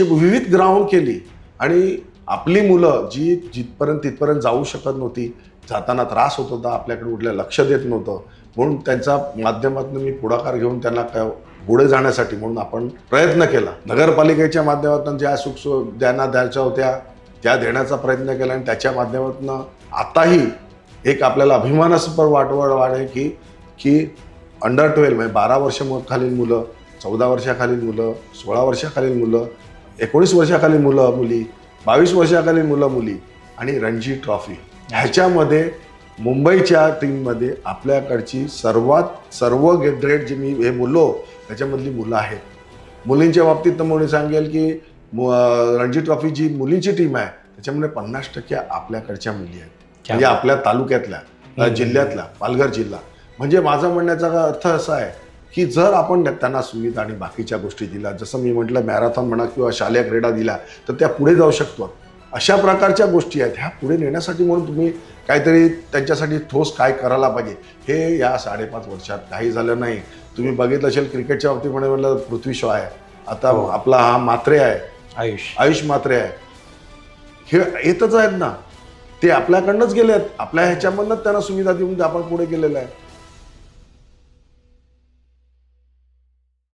अशी विविध ग्राउंड केली. आणि आपली मुलं जी जिथपर्यंत तिथपर्यंत जाऊ शकत नव्हती जाताना त्रास होत होता आपल्याकडे कुठल्या लक्ष देत नव्हतं. म्हणून त्यांचा माध्यमातून मी पुढाकार घेऊन त्यांना काय पुढे जाण्यासाठी म्हणून आपण प्रयत्न केला. नगरपालिकेच्या माध्यमातून ज्या सुख ज्यांना द्यायच्या होत्या त्या देण्याचा प्रयत्न केला आणि त्याच्या माध्यमातून आताही एक आपल्याला अभिमानास्पद वाटवड वाढे की की अंडर ट्वेल्व म्हणजे बारा वर्ष खालील मुलं चौदा वर्षाखालील मुलं सोळा वर्षाखालील मुलं एकोणीस वर्षाखालील मुलं मुली बावीस वर्षाखालील मुलं मुली आणि रणजी ट्रॉफी. ह्याच्यामध्ये मुंबईच्या टीममध्ये आपल्याकडची सर्वात सर्व ग्रेड जे मी हे बोललो त्याच्यामधली मुलं आहेत. मुलींच्या बाबतीत तर म्हणून सांगेल की रणजी ट्रॉफी जी मुलींची टीम आहे त्याच्यामध्ये पन्नास टक्के आपल्याकडच्या मुली आहेत. म्हणजे आपल्या तालुक्यातल्या अ, जिल्ह्यातल्या पालघर जिल्हा. म्हणजे माझा म्हणण्याचा अर्थ असा आहे की जर आपण त्यांना सुविधा आणि बाकीच्या गोष्टी दिल्या जसं मी म्हटलं मॅरेथॉन म्हणा किंवा शालेय क्रीडा दिल्या तर त्या पुढे जाऊ शकतो. अशा प्रकारच्या गोष्टी आहेत. ह्या पुढे नेण्यासाठी म्हणून तुम्ही काहीतरी त्यांच्यासाठी ठोस काय करायला पाहिजे हे या साडेपाच वर्षात काही झालं नाही. तुम्ही बघितलं असेल क्रिकेटच्या बाबतीत म्हणे म्हणलं पृथ्वी शॉ आहे. आता हो. आपला हा मात्रे आहे. आयुष. आयुष मात्रे आहे. हे येतच आहेत ना. ते आपल्याकडनंच गेले आहेत आपल्या ह्याच्यामधनंच त्यांना सुविधा देऊन आपण पुढे गेलेलं आहे.